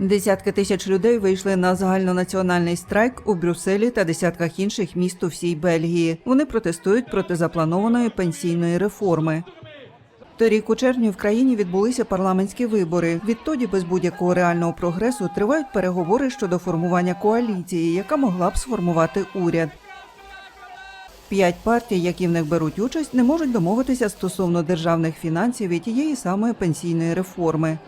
Десятки тисяч людей вийшли на загальнонаціональний страйк у Брюсселі та десятках інших міст у всій Бельгії. Вони протестують проти запланованої пенсійної реформи. Торік у червні в країні відбулися парламентські вибори. Відтоді без будь-якого реального прогресу тривають переговори щодо формування коаліції, яка могла б сформувати уряд. П'ять партій, які в них беруть участь, не можуть домовитися стосовно державних фінансів і тієї самої пенсійної реформи.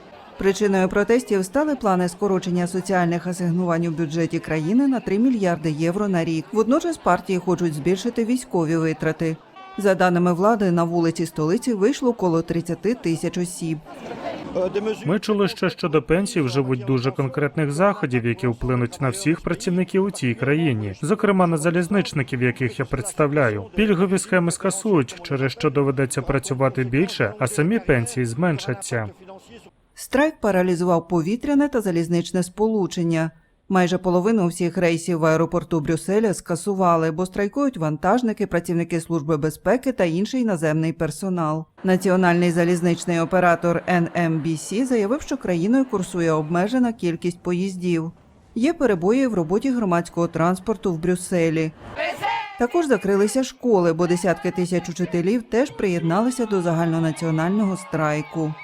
Причиною протестів стали плани скорочення соціальних асигнувань у бюджеті країни на 3 мільярди євро на рік. Водночас партії хочуть збільшити військові витрати. За даними влади, на вулиці столиці вийшло коло 30 тисяч осіб. Ми чули, що щодо пенсій вживуть дуже конкретних заходів, які вплинуть на всіх працівників у цій країні, зокрема на залізничників, яких я представляю. Пільгові схеми скасують, через що доведеться працювати більше, а самі пенсії зменшаться. Страйк паралізував повітряне та залізничне сполучення. Майже половину всіх рейсів в аеропорту Брюсселя скасували, бо страйкують вантажники, працівники служби безпеки та інший наземний персонал. Національний залізничний оператор NMBC заявив, що країною курсує обмежена кількість поїздів. Є перебої в роботі громадського транспорту в Брюсселі. Також закрилися школи, бо десятки тисяч учителів теж приєдналися до загальнонаціонального страйку.